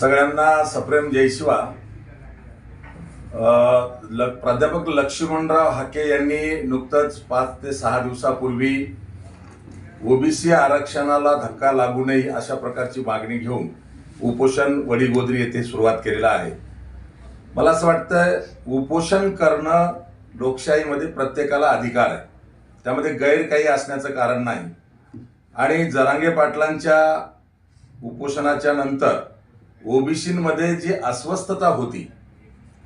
सगळ्यांना सप्रेम जयशिवा ल प्राध्यापक लक्ष्मणराव हाके यांनी नुकतंच पाच ते सहा दिवसापूर्वी ओबीसी आरक्षणाला धक्का लागू नये अशा प्रकारची मागणी घेऊन उपोषण वडीगोद्री येथे सुरुवात केलेलं आहे. मला असं वाटतं उपोषण करणं लोकशाहीमध्ये प्रत्येकाला अधिकार आहे. त्यामध्ये गैर काही असण्याचं कारण नाही. आणि जरांगे पाटलांच्या उपोषणाच्या नंतर ओबीसीमध्ये जी अस्वस्थता होती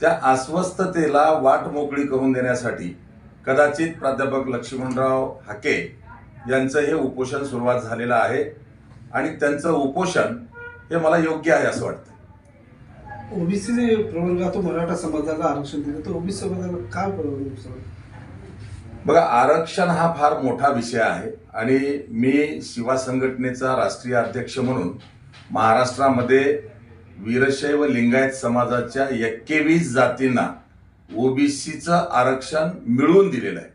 त्या अस्वस्थतेला वाट मोकळी करून देण्यासाठी कदाचित प्राध्यापक लक्ष्मणराव हाके यांचं हे उपोषण सुरुवात झालेलं आहे आणि त्यांचं उपोषण हे मला योग्य आहे असं वाटतं. ओबीसी प्रवर्गातून मराठा समाजाला आरक्षण दिलं तर ओबीसी समाजाला काय प्रवर्ग बघा आरक्षण हा फार मोठा विषय आहे आणि मी शिवा संघटनेचा राष्ट्रीय अध्यक्ष म्हणून महाराष्ट्रामध्ये वीरशैव लिंगायत समाजाच्या एक्केवीस जातींना ओबीसीचं आरक्षण मिळवून दिलेलं आहे.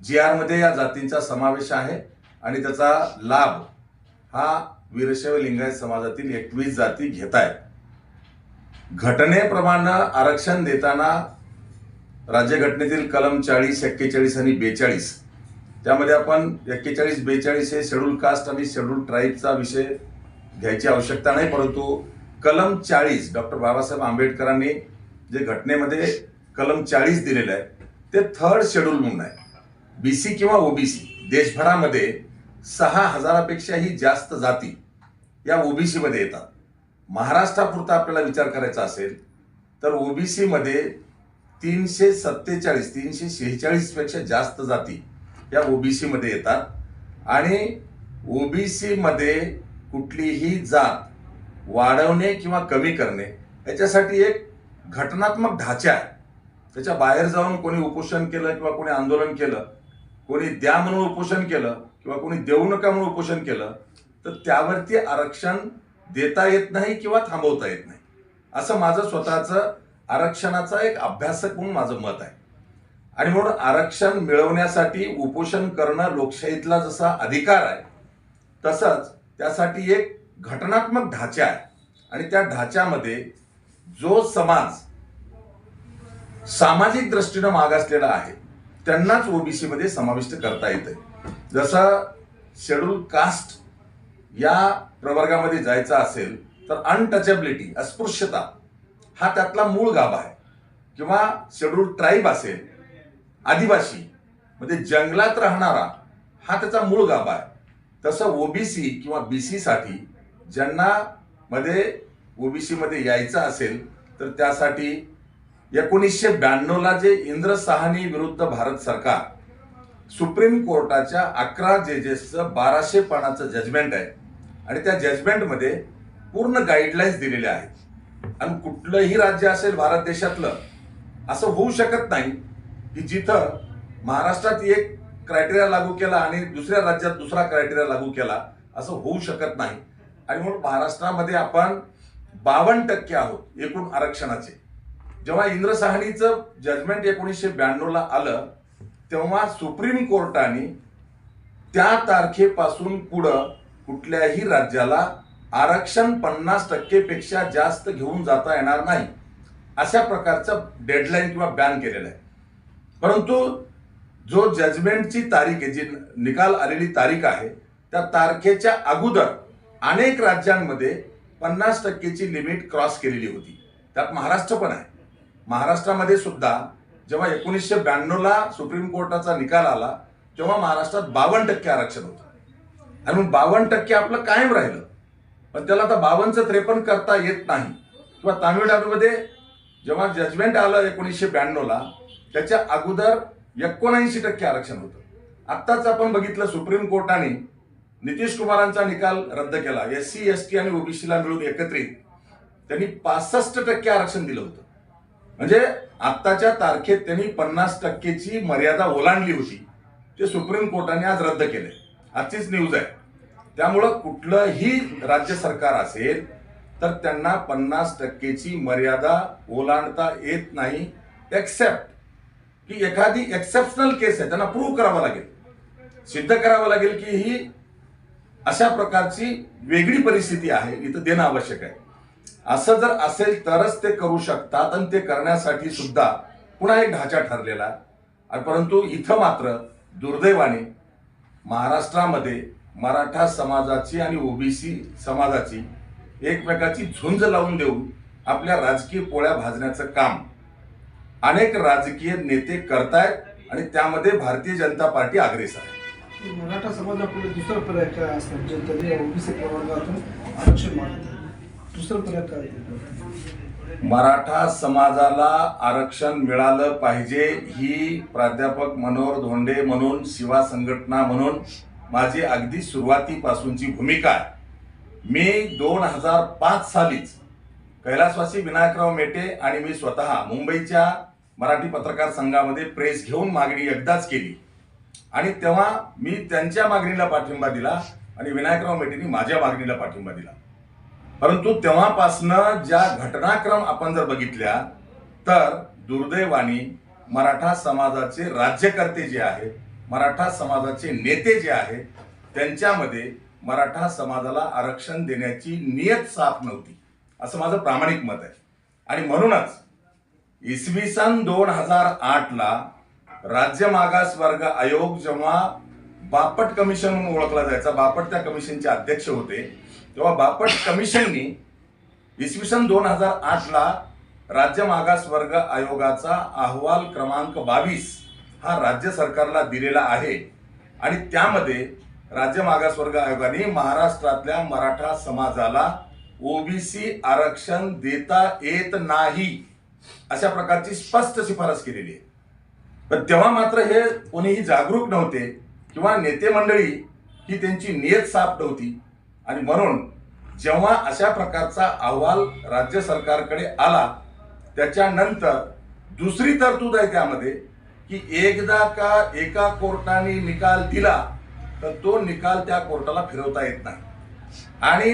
जी आरमध्ये या जातींचा समावेश आहे आणि त्याचा लाभ हा वीरशैव लिंगायत समाजातील एकवीस जाती घेत आहेत. घटनेप्रमाणे आरक्षण देताना राज्यघटनेतील कलम चाळीस एक्केचाळीस आणि बेचाळीस त्यामध्ये आपण एक्केचाळीस बेचाळीस हे शेड्यूल कास्ट आणि शेड्यूल ट्राईबचा विषय घ्यायची आवश्यकता नाही परंतु कलम चाळीस डॉक्टर बाबासाहेब आंबेडकरांनी जे घटनेमध्ये कलम चाळीस दिलेलं आहे ते थर्ड शेड्यूल म्हणून आहे. बीसी किंवा ओबीसी देशभरामध्ये सहा हजारापेक्षाही जास्त जाती या ओबीसीमध्ये येतात. महाराष्ट्रापुरता आपल्याला विचार करायचा असेल तर ओबीसीमध्ये तीनशे सत्तेचाळीस तीनशे शेहेचाळीसपेक्षा जास्त जाती या ओबीसीमध्ये येतात. आणि ओबीसीमध्ये कुठलीही जात वाढवणे किंवा कमी करणे याच्यासाठी एक घटनात्मक ढाचा आहे. त्याच्या बाहेर जाऊन कोणी उपोषण केलं किंवा कोणी आंदोलन केलं कोणी द्या म्हणून उपोषण केलं किंवा कोणी देऊ नका म्हणून उपोषण केलं तर त्यावरती आरक्षण देता येत नाही किंवा थांबवता येत नाही. असं माझं स्वतःचं आरक्षणाचा एक अभ्यासक म्हणून माझं मत आहे. आणि म्हणून आरक्षण मिळवण्यासाठी उपोषण करणं लोकशाहीतला जसा अधिकार आहे तसंच त्यासाठी एक घटनात्मक ढाचा आहे. आणि त्या ढाच्यामध्ये जो समाज सामाजिक दृष्टीनं मागासलेला आहे त्यांनाच ओबीसीमध्ये समाविष्ट करता येतं जसं शेड्यूल कास्ट या प्रवर्गामध्ये जायचं असेल तर अनटचेबिलिटी अस्पृश्यता हा त्यातला मूळ गाभा आहे. किंवा शेड्यूल ट्राईब असेल आदिवासी म्हणजे जंगलात राहणारा हा त्याचा मूळ गाभा आहे. तसं ओबीसी किंवा बी साठी ज्यांना मध्ये ओबीसी मध्ये यायचं असेल तर त्यासाठी एकोणीसशे ब्याण्णवला जे इंद्र साहनी विरुद्ध भारत सरकार सुप्रीम कोर्टाच्या अकरा जजेसचं बाराशे पानाचं जजमेंट आहे. आणि त्या जजमेंटमध्ये पूर्ण गाईडलाईन्स दिलेल्या आहेत. आणि कुठलंही राज्य असेल भारत देशातलं असं होऊ शकत नाही की जिथं महाराष्ट्रात एक क्रायटेरिया लागू केला आणि दुसऱ्या राज्यात दुसरा क्रायटेरिया लागू केला असं होऊ शकत नाही. आणि म्हणून महाराष्ट्रामध्ये आपण बावन्न टक्के आहोत एकूण आरक्षणाचे. जेव्हा इंद्र जजमेंट एकोणीसशे ब्याण्णवला आलं तेव्हा सुप्रीम कोर्टाने त्या तारखेपासून पुढं कुठल्याही राज्याला आरक्षण पन्नास टक्केपेक्षा जास्त घेऊन जाता येणार नाही अशा प्रकारचं डेडलाईन किंवा बॅन केलेलं आहे. परंतु जो जजमेंटची तारीख आहे जी निकाल आलेली तारीख आहे त्या तारखेच्या अगोदर अनेक राज्यांमध्ये पन्नास टक्केची लिमिट क्रॉस केलेली होती. त्यात महाराष्ट्र पण आहे. महाराष्ट्रामध्ये सुद्धा जेव्हा एकोणीसशे ब्याण्णवला सुप्रीम कोर्टाचा निकाल आला तेव्हा महाराष्ट्रात बावन्न टक्के आरक्षण होतं. आणि मग बावन्न टक्के आपलं कायम राहिलं. पण त्याला आता बावन्नचं त्रेपन्न करता येत नाही. किंवा तामिळनाडूमध्ये जेव्हा जजमेंट आलं एकोणीसशे ब्याण्णवला त्याच्या अगोदर एकोणऐंशी टक्के आरक्षण होतं. आत्ताच आपण बघितलं सुप्रीम कोर्टाने नितीश कुमारांचा निकाल रद्द केला. एस सी एस टी आणि ओबीसीला मिळून एकत्रित त्यांनी पासष्ट टक्के आरक्षण दिलं होतं. म्हणजे आत्ताच्या तारखेत त्यांनी पन्नास टक्केची मर्यादा ओलांडली होती. ते सुप्रीम कोर्टाने आज रद्द केले आजचीच न्यूज आहे. त्यामुळं कुठलंही राज्य सरकार असेल तर त्यांना पन्नास टक्केची मर्यादा ओलांडता येत नाही एक्सेप्ट की एखादी एक्सेप्शनल केस आहे त्यांना प्रूव्ह करावं लागेल. सिद्ध करावं लागेल की ही अशा प्रकारची वेगळी परिस्थिती आहे इथं देणं आवश्यक आहे असं जर असेल तरच ते करू शकतात आणि ते करण्यासाठी सुद्धा पुन्हा एक ढाचा ठरलेला आहे. परंतु इथं मात्र दुर्दैवाने महाराष्ट्रामध्ये मराठा समाजाची आणि ओबीसी समाजाची एकमेकाची झुंज लावून देऊन आपल्या राजकीय पोळ्या भाजण्याचं काम अनेक राजकीय नेते करतायत आणि त्यामध्ये भारतीय जनता पार्टी अग्रेसर आहे मराठा समाजापुढे दुसरा पर्याय काय असतात जे तरी ओबीसी प्रवर्गातून आरक्षण मागतात. दुसरा पर्याय काय मराठा समाजाला आरक्षण मिळालं पाहिजे ही प्राध्यापक मनोहर धोंडे म्हणून शिवा संघटना म्हणून माझी अगदी सुरुवातीपासूनची भूमिका आहे. मी दोन हजार पाच सालीच कैलासवासी विनायकराव मेटे आणि मी स्वतः मुंबईच्या मराठी पत्रकार संघामध्ये प्रेस घेऊन मागणी एकदाच केली. आणि तेव्हा मी त्यांच्या मागणीला पाठिंबा दिला आणि विनायकराव मेटेंनी माझ्या मागणीला पाठिंबा दिला. परंतु तेव्हापासनं ज्या घटनाक्रम आपण जर बघितल्या तर दुर्दैवाने मराठा समाजाचे राज्यकर्ते जे आहेत मराठा समाजाचे नेते जे आहेत त्यांच्यामध्ये मराठा समाजाला आरक्षण देण्याची नियत साफ नव्हती. असं माझं प्रामाणिक मत आहे. आणि म्हणूनच इसवी सन दोन हजार आठला राज्य मागास वर्ग आयोग जेव्हा बापट कमिशन म्हणून ओळखला जायचा बापट त्या कमिशनचे अध्यक्ष होते तेव्हा बापट कमिशननी इसवी सन दोन हजार आठला राज्य मागास वर्ग आयोगाचा अहवाल क्रमांक बावीस हा राज्य सरकारला दिलेला आहे. आणि त्यामध्ये राज्य मागास वर्ग आयोगाने महाराष्ट्रातल्या मराठा समाजाला ओबीसी आरक्षण देता येत नाही अशा प्रकारची स्पष्ट शिफारस केलेली आहे. पण तेव्हा मात्र हे कोणीही जागरूक नव्हते किंवा नेते मंडळी ही त्यांची नियत साफ नव्हती. आणि म्हणून जेव्हा अशा प्रकारचा अहवाल राज्य सरकारकडे आला त्याच्यानंतर दुसरी तरतूद आहे त्यामध्ये की एकदा का एका कोर्टाने निकाल दिला तर तो निकाल त्या कोर्टाला फिरवता येत नाही. आणि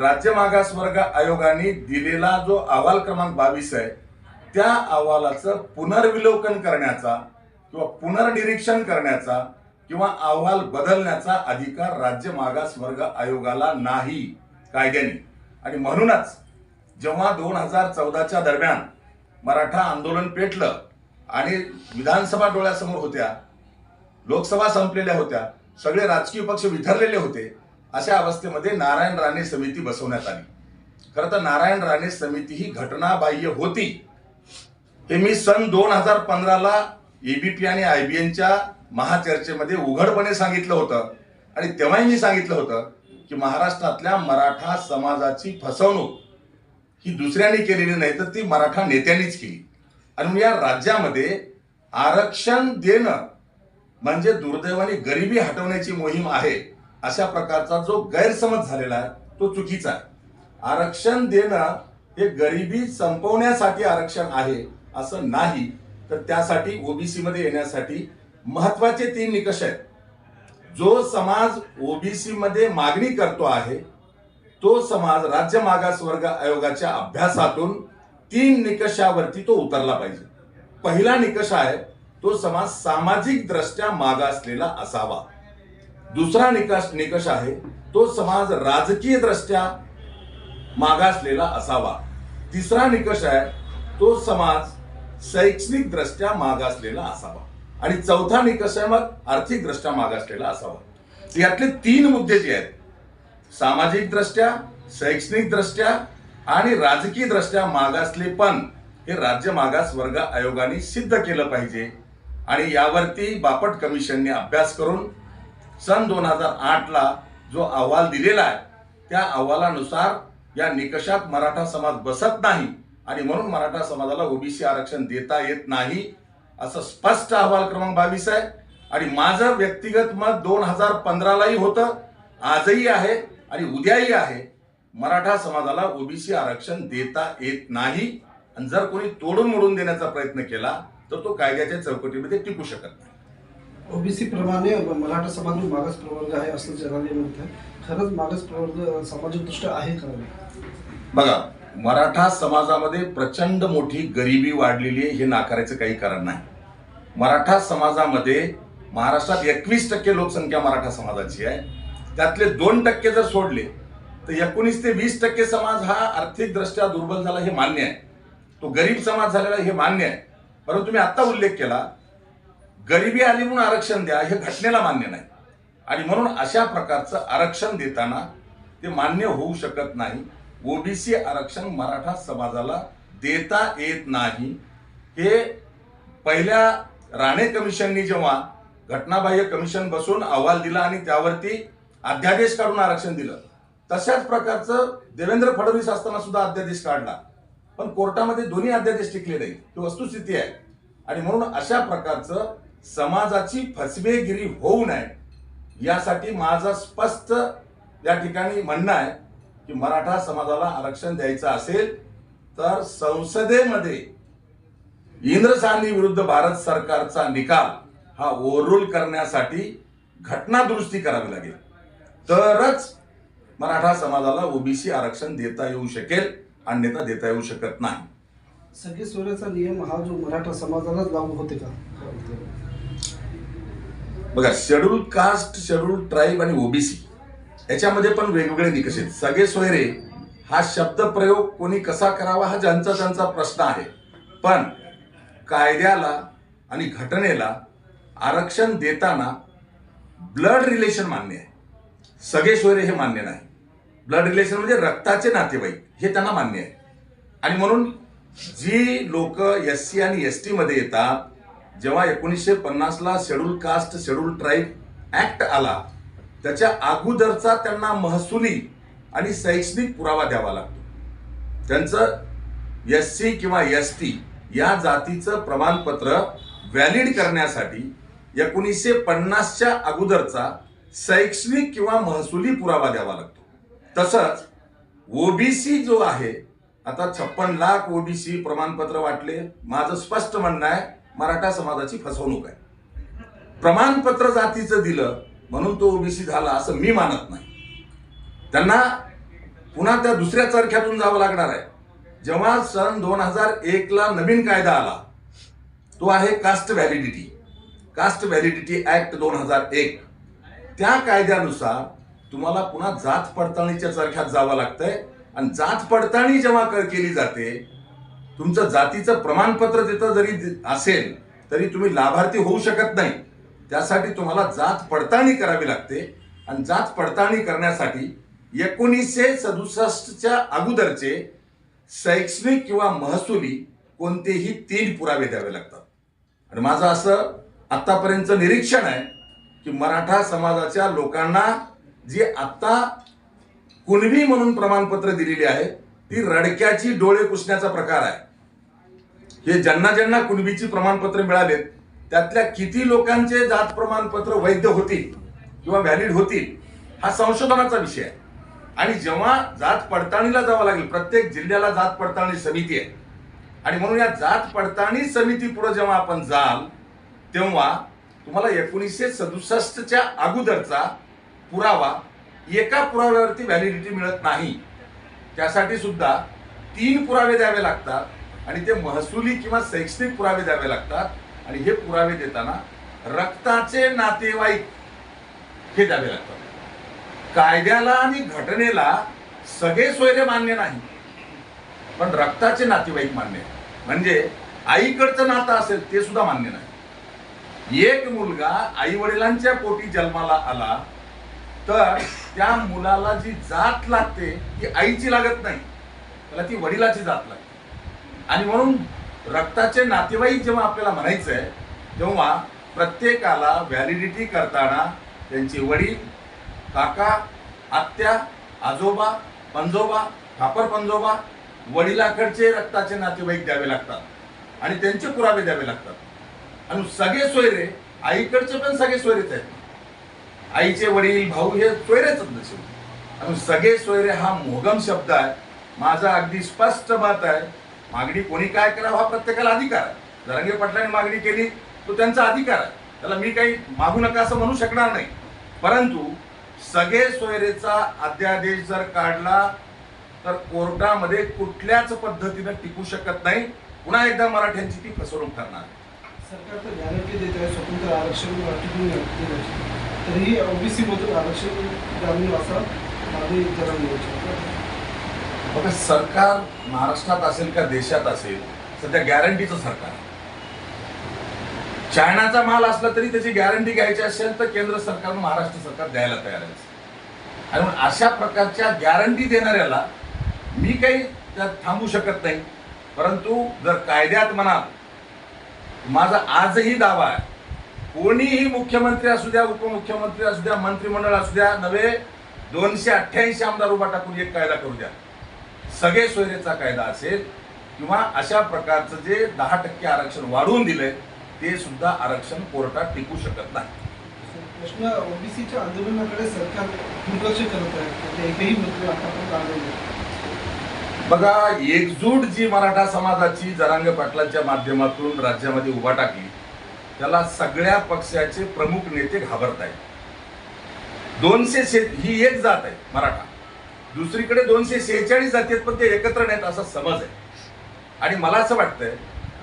राज्य मागासवर्ग आयोगाने दिलेला जो अहवाल क्रमांक बावीस आहे त्या अहवालाचं पुनर्विलोकन करण्याचा किंवा पुनर्निरीक्षण करण्याचा किंवा अहवाल बदलण्याचा अधिकार राज्य मागास वर्ग आयोगाला नाही कायद्याने. आणि म्हणूनच जेव्हा दोन हजार चौदाच्या दरम्यान मराठा आंदोलन पेटलं आणि विधानसभा डोळ्यासमोर होत्या लोकसभा संपलेल्या होत्या सगळे राजकीय पक्ष विथरलेले होते अशा अवस्थेमध्ये नारायण राणे समिती बसवण्यात आली. खरं तर नारायण राणे समिती ही घटनाबाह्य होती. हे मी सन दोन हजार पंधराला एबीपी आणि आयबीएनच्या महाचर्चेमध्ये उघडपणे सांगितलं होतं. आणि तेव्हाही मी सांगितलं होतं की महाराष्ट्रातल्या मराठा समाजाची फसवणूक ही दुसऱ्याने केलेली नाही तर ती मराठा नेत्यांनीच केली. आणि मग या राज्यामध्ये आरक्षण देणं म्हणजे दुर्दैवाने गरिबी हटवण्याची मोहीम आहे अशा प्रकारचा जो गैरसमज झालेला आहे तो चुकीचा आहे. आरक्षण देणं हे गरिबी संपवण्यासाठी आरक्षण आहे असं नाही तर त्यासाठी ओबीसी मध्ये येण्यासाठी महत्त्वाचे तीन निकष आहेत. जो समाज ओबीसी मध्ये मागणी करतो आहे तो समाज राज्य मागास वर्ग आयोगाच्या अभ्यासातून तीन निकषावरती तो उतरला पाहिजे. पहिला निकष आहे तो समाज सामाजिक दृष्ट्या मागासलेला असावा. दुसरा निकष निकष आहे तो समाज राजकीय दृष्ट्या मागासलेला असावा. तिसरा निकष आहे तो समाज शैक्षणिक दृष्ट्या मागासलेला असावा. आणि चौथा निकष आहे मग आर्थिक दृष्ट्या मागासलेला असावा. यातले तीन मुद्दे जे आहेत सामाजिक दृष्ट्या शैक्षणिक दृष्ट्या आणि राजकीय दृष्ट्या मागासलेपण हे राज्य मागास वर्ग आयोगाने सिद्ध केलं पाहिजे. आणि यावरती बापट कमिशनने अभ्यास करून सन दोन हजार आठला जो अहवाल दिलेला आहे त्या अहवालानुसार या निकषात मराठा समाज बसत नाही. आणि म्हणून मराठा समाजाला ओबीसी आरक्षण देता येत नाही असं स्पष्ट अहवाल क्रमांक बावीस आहे. आणि माझं व्यक्तिगत मत दोन हजार पंधरालाही होतं आजही आहे आणि उद्याही आहे. मराठा समाजाला ओबीसी आरक्षण देता येत नाही. आणि जर कोणी तोडून मोडून देण्याचा प्रयत्न केला तर तो कायद्याच्या चौकटीमध्ये टिकू शकत नाही. ओबीसी प्रमाणे मराठा समाज मागास प्रवर्ग आहे असं जगाने म्हणत आहे खरंच मागास प्रवर्ग सामाजिकदृष्ट्या आहे का बघा मराठा समाजामध्ये प्रचंड मोठी गरिबी वाढलेली आहे हे नाकारायचं काही कारण नाही. मराठा समाजामध्ये महाराष्ट्रात एकवीस टक्के लोकसंख्या मराठा समाजाची आहे. त्यातले दोन टक्के जर सोडले तर एकोणीस ते वीस टक्के समाज हा आर्थिकदृष्ट्या दुर्बल झाला हे मान्य आहे. तो गरीब समाज झालेला हे मान्य आहे. परंतु तुम्ही आत्ता उल्लेख केला गरिबी आली म्हणून आरक्षण द्या हे घटनेला मान्य नाही. आणि म्हणून अशा प्रकारचं आरक्षण देताना ते मान्य होऊ शकत नाही. ओबीसी आरक्षण मराठा समाजाला देता येत नाही. हे पहिल्या राणे कमिशननी जेव्हा घटनाबाह्य कमिशन बसून अहवाल दिला आणि त्यावरती अध्यादेश काढून आरक्षण दिलं तशाच प्रकारचं देवेंद्र फडणवीस असताना सुद्धा अध्यादेश काढला. पण कोर्टामध्ये दोन्ही अध्यादेश टिकले नाही ही वस्तुस्थिती आहे. आणि म्हणून अशा प्रकारचं समाजाची फसवेगिरी होऊ नये यासाठी माझं स्पष्ट या ठिकाणी म्हणणं आहे की मराठा समाजाला आरक्षण द्यायचं असेल तर संसदेमध्ये इंद्रसानी विरुद्ध भारत सरकारचा निकाल हा ओव्हररूल करण्यासाठी घटना दुरुस्ती करावी लागेल. तरच मराठा समाजाला ओबीसी आरक्षण देता येऊ शकेल अन्यथा देता येऊ शकत नाही. सगळे सोयऱ्याचा नियम हा जो मराठा समाजालाच लागू होते का? बघा शेड्यूल कास्ट शेड्यूल ट्राईब आणि ओबीसी याच्यामध्ये पण वेगवेगळे निकष आहेत सगळे सोयरे हा शब्द प्रयोग कोणी कसा करावा हा ज्यांचा त्यांचा प्रश्न आहे. पण कायद्याला आणि घटनेला आरक्षण देताना ब्लड रिलेशन मान्य आहे. सगळे सोयरे हे मान्य नाही. ब्लड रिलेशन म्हणजे रक्ताचे नातेवाईक हे त्यांना मान्य आहे. आणि म्हणून जी लोक एस सी आणि एस टीमध्ये येतात जेव्हा एकोणीसशे पन्नासला schedule caste schedule tribe act आला त्याच्या अगोदरचा त्यांना महसुली आणि शैक्षणिक पुरावा द्यावा लागतो. त्यांचं एस सी किंवा एस टी या जातीचं प्रमाणपत्र व्हॅलिड करण्यासाठी एकोणीसशे पन्नासच्या अगोदरचा शैक्षणिक किंवा महसुली पुरावा द्यावा लागतो. तसंच ओबीसी जो आहे आता छप्पन लाख ओबीसी प्रमाणपत्र वाटले. माझं स्पष्ट म्हणणं आहे मराठा समाजाची फसवणूक आहे. प्रमाणपत्र जातीचं दिलं म्हणून तो ओबीसी झाला असं मी मानत नाही. त्यांना पुन्हा त्या दुसऱ्या चरख्यातून जावं लागणार आहे. जेव्हा सन दोन हजार एकला नवीन कायदा आला तो आहे caste validity. Caste validity act दोन हजार एक. त्या कायद्यानुसार तुम्हाला पुन्हा जात पडताळणीच्या चरख्यात जावं लागतंय. आणि जात पडताळणी जेव्हा कर केली जाते तुमचं जातीचं प्रमाणपत्र तिथं जरी असेल तरी तुम्ही लाभार्थी होऊ शकत नाही. त्यासाठी तुम्हाला जात पडताळणी करावी लागते. आणि जात पडताळणी करण्यासाठी एकोणीसशे सदुसष्टच्या अगोदरचे शैक्षणिक किंवा महसुली कोणतेही तीन पुरावे द्यावे लागतात. आणि माझं असं आत्तापर्यंतचं निरीक्षण आहे की मराठा समाजाच्या लोकांना जी आत्ता कुणबी म्हणून प्रमाणपत्र दिलेली आहे ती रडक्याची डोळे पुसण्याचा प्रकार आहे. हे ज्यांना ज्यांना कुणबीची प्रमाणपत्र मिळालेत त्यातल्या किती लोकांचे जात प्रमाणपत्र वैध होतील किंवा व्हॅलिड होतील हा संशोधनाचा विषय आहे. आणि जेव्हा जात पडताळणीला जावं लागेल प्रत्येक जिल्ह्याला जात पडताळणी समिती आहे. आणि म्हणून या जात पडताळणी समिती पुढे जेव्हा आपण जाल तेव्हा तुम्हाला एकोणीसशे सदुसष्टच्या अगोदरचा पुरावा एका पुराव्यावरती व्हॅलिडिटी मिळत नाही. त्यासाठी सुद्धा तीन पुरावे द्यावे लागतात आणि ते महसुली किंवा शैक्षणिक पुरावे द्यावे लागतात. आणि हे पुरावे देताना रक्ताचे नातेवाईक हे द्यावे लागतात. कायद्याला आणि घटनेला सगळे सोयरे मान्य नाही पण रक्ताचे नातेवाईक मान्य म्हणजे आईकडचं नातं असेल ते सुद्धा मान्य नाही. एक मुलगा आई वडिलांच्या पोटी जन्माला आला तर त्या मुलाला जी जात लागते ती आईची लागत नाही. त्याला ती वडिलाची जात लागते. आणि म्हणून रक्ताचे नातेवाईक जेव्हा आपल्याला म्हणायचं आहे तेव्हा प्रत्येकाला व्हॅलिडिटी करताना त्यांचे वडील काका आत्या आजोबा पंजोबा खापर पंजोबा वडिलाकडचे रक्ताचे नातेवाईक द्यावे लागतात आणि त्यांचे पुरावे द्यावे लागतात. आणि सगळे सोयरे आईकडचे पण सगळे सोयरेच आहेत. आईचे वडील भाऊ हे सोयरेच नसेल आणि सगळे सोयरे हा मोगम शब्द आहे. माझा अगदी स्पष्ट मत आहे. मागणी कोणी काय करावं हा प्रत्येकाला अधिकार आहे. जरांगे पाटलांनी मागणी केली तो त्यांचा अधिकार आहे. त्याला मी काही मागू नका असं म्हणू शकणार नाही. परंतु सगळे सोयरेचा अध्यादेश जर काढला तर कोर्टामध्ये कुठल्याच पद्धतीनं टिकू शकत नाही. पुन्हा एकदा मराठ्यांची ती फसवणूक करणार. सरकार तर गॅरंटी देत आहे स्वतंत्र आरक्षण टिकून तरीही ओबीसी मधून आरक्षण ग्रामीण असा माझी जरा बघा सरकार महाराष्ट्रात असेल का देशात असेल सध्या गॅरंटीचं सरकार आहे. चायनाचा माल असला तरी त्याची गॅरंटी घ्यायची असेल तर केंद्र सरकार महाराष्ट्र सरकार द्यायला तयार आहे. आणि अशा प्रकारच्या गॅरंटी देणाऱ्याला मी काही त्यात थांबू शकत नाही. परंतु जर कायद्यात म्हणाल माझा आजही दावा आहे कोणीही मुख्यमंत्री असू द्या उपमुख्यमंत्री असू द्या मंत्रिमंडळ असू द्या नव्हे दोनशे अठ्ठ्याऐंशी आमदार उभा टाकून एक कायदा करू द्या. सगळे सोयरेचा कायदा असेल किंवा अशा प्रकारचं जे दहा टक्के आरक्षण वाढवून दिलंय ते सुद्धा आरक्षण कोर्टात टिकू शकत नाही. प्रश्न ओबीसीच्या आंदोलनाकडे सरकार दुर्लक्ष करत आहे. एकही मुद्दे आतापर्यंत बघा एकजूट जी मराठा समाजाची जरांग पाटलांच्या माध्यमातून राज्यामध्ये उभा टाकली त्याला सगळ्या पक्षाचे प्रमुख नेते घाबरत आहेत दोनशे ही एक जात आहे मराठा. दुसरीकडे दोनशे शेहेचाळीस जाती आहेत पण ते एकत्र नाहीत असा समज आहे. आणि मला असं वाटतंय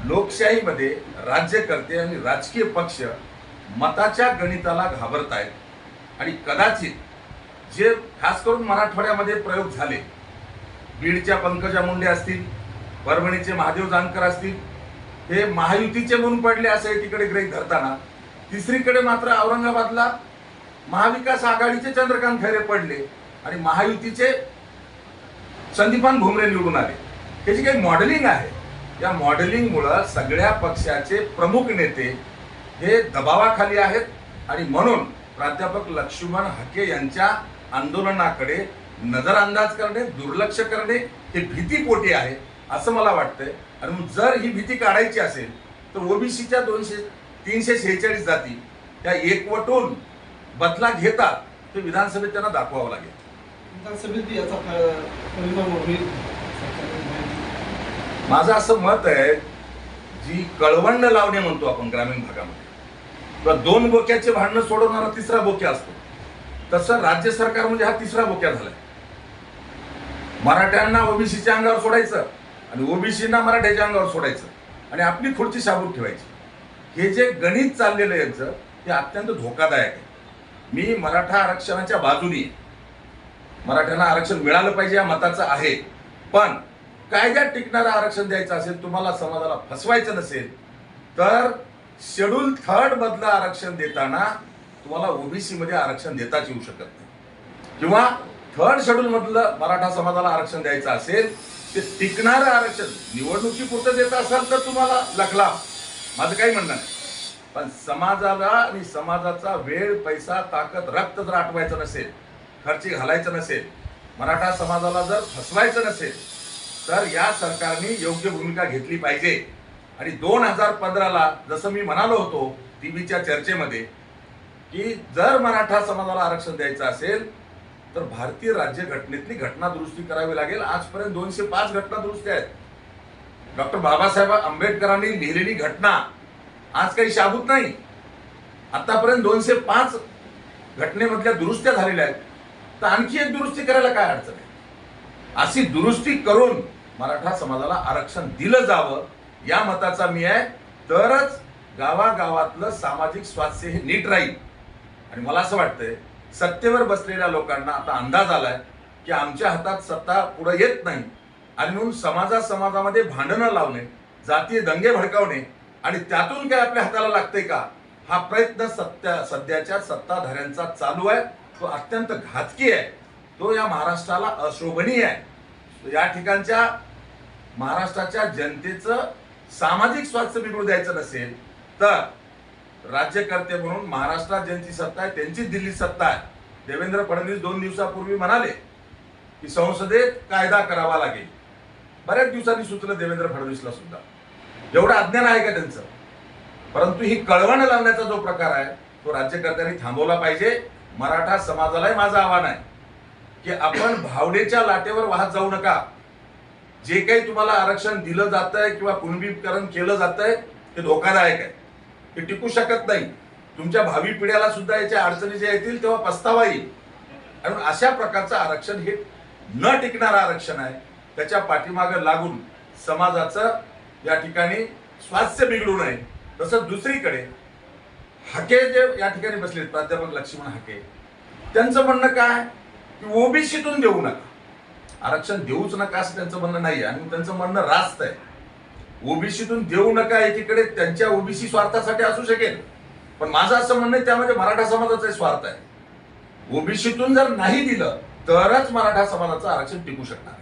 लोकशाहीमध्ये राज्यकर्ते आणि राजकीय पक्ष मताच्या गणिताला घाबरत आहेत आणि कदाचित जे खास करून मराठवाड्यामध्ये प्रयोग झाले बीडच्या पंकजा मुंडे असतील परभणीचे महादेव जानकर असतील हे महायुतीचे म्हणून पडले असे एकीकडे ग्रहित धरताना तिसरीकडे मात्र औरंगाबादला महाविकास आघाडीचे चंद्रकांत खैरे पडले आणि महायुतीचे संदीपान भुमरे निवडून आले. त्याची काही मॉडेलिंग आहे या मॉडेलिंगमुळं सगळ्या पक्षाचे प्रमुख नेते हे दबावाखाली आहेत. आणि म्हणून प्राध्यापक लक्ष्मण हके यांच्या आंदोलनाकडे नजरअंदाज करणे दुर्लक्ष करणे हे भीतीपोटी आहे असं मला वाटतंय. आणि जर ही भीती काढायची असेल तर ओबीसीच्या दोनशे तीनशे शेहेचाळीस जाती त्या एकवटून बदला घेतात ते विधानसभेत त्यांना दाखवावं लागेल. विधानसभेत याचा परिणाम होईल माझं असं मत आहे जी कळवंड लावणे म्हणतो आपण ग्रामीण भागामध्ये किंवा दोन बोक्याचे भांडणं सोडवणारा तिसरा बोक्या असतो. तसं राज्य सरकार म्हणजे हा तिसरा बोक्या झालाय. मराठ्यांना ओबीसीच्या अंगावर सोडायचं आणि ओबीसीना मराठ्याच्या अंगावर सोडायचं आणि आपली खुर्ची साबूत ठेवायची. हे जे गणित चाललेलं यांचं हे अत्यंत धोकादायक आहे. मी मराठा आरक्षणाच्या बाजूनी आहे. मराठ्यांना आरक्षण मिळालं पाहिजे या मताचं आहे. पण कायद्यात टिकणारं आरक्षण द्यायचं असेल तुम्हाला समाजाला फसवायचं नसेल तर शेड्यूल थर्ड मधलं आरक्षण देताना तुम्हाला ओबीसी मध्ये आरक्षण देताच येऊ शकत नाही. किंवा थर्ड शेड्यूल मधलं मराठा समाजाला आरक्षण द्यायचं असेल ते टिकणारं आरक्षण निवडणुकीपुरतं देत असाल तर तुम्हाला लखला. माझं काही म्हणणं नाही. पण समाजाला आणि समाजाचा वेळ पैसा ताकद रक्त जर आठवायचं नसेल खर्ची घालायचं नसेल मराठा समाजाला जर फसवायचं नसेल तर या सरकारने योग्य भूमिका घेतली पाहिजे. आणि दोन हजार पंधराला जसं मी म्हणालो होतो टी व्हीच्या चर्चेमध्ये की जर मराठा समाजाला आरक्षण द्यायचं असेल तर भारतीय राज्यघटनेतली घटना दुरुस्ती करावी लागेल. आजपर्यंत दोनशे पाच घटना दुरुस्ती आहेत. डॉक्टर बाबासाहेब आंबेडकरांनी लिहिलेली घटना आज काही शाबूत नाही. आतापर्यंत दोनशे पाच घटनेमधल्या दुरुस्त्या झालेल्या आहेत. तर आणखी एक दुरुस्ती करायला काय अडचण आहे? अशी दुरुस्ती करून मराठा समाजाला आरक्षण दिलं जावं या मताचा मी आहे. तरच गावागावातलं सामाजिक स्वास्थ्य हे नीट राहील. आणि मला असं वाटतंय सत्तेवर बसलेल्या लोकांना आता अंदाज आलाय की आमच्या हातात सत्ता पुढे येत नाही. आणि म्हणून समाजा समाजामध्ये भांडणं लावणे जातीय दंगे भडकावणे आणि त्यातून काय आपल्या हाताला लागतंय का? हा प्रयत्न सत्या सध्याच्या सत्ताधाऱ्यांचा चालू आहे. तो अत्यंत घातकी आहे. तो या महाराष्ट्राला अशोभनीय आहे. या ठिकाणच्या महाराष्ट्राच्या जनतेचं सामाजिक स्वास्थ्य बिघडू द्यायचं नसेल तर राज्यकर्ते म्हणून महाराष्ट्रात ज्यांची सत्ता आहे त्यांचीच दिल्ली सत्ता आहे. देवेंद्र फडणवीस दोन दिवसापूर्वी म्हणाले की संसदेत कायदा करावा लागेल. बऱ्याच दिवसांनी सुचलं देवेंद्र फडणवीसला सुद्धा. एवढं अज्ञान आहे का त्यांचं? परंतु ही कळवण लावण्याचा जो प्रकार आहे तो राज्यकर्त्यांनी थांबवला पाहिजे. मराठा समाजालाही माझं आव्हान आहे की आपण भावनेच्या लाटेवर वाहत जाऊ नका. जे काही तुम्हाला आरक्षण दिलं जात आहे किंवा कुणबीकरण केलं जात आहे ते धोकादायक आहे. ते टिकू शकत नाही. तुमच्या भावी पिढ्याला सुद्धा याच्या अडचणी ज्या येतील तेव्हा पस्तावा येईल. आणि अशा प्रकारचं आरक्षण हे न टिकणारं आरक्षण आहे. त्याच्या पाठीमागे लागून समाजाचं या ठिकाणी स्वास्थ्य बिघडू नये. तसंच दुसरीकडे हाके जे या ठिकाणी बसलेत प्राध्यापक लक्ष्मण हाके त्यांचं म्हणणं काय? की ओबीसीतून देऊ नका. आरक्षण देऊच नका असं त्यांचं म्हणणं नाही आणि त्यांचं म्हणणं रास्त आहे. ओबीसीतून देऊ नका एकीकडे त्यांच्या ओबीसी स्वार्थासाठी असू शकेल. पण माझं असं म्हणणं आहे त्यामध्ये मराठा समाजाचा स्वार्थ आहे. ओबीसीतून जर नाही दिलं तरच मराठा समाजाचं आरक्षण टिकू शकणार.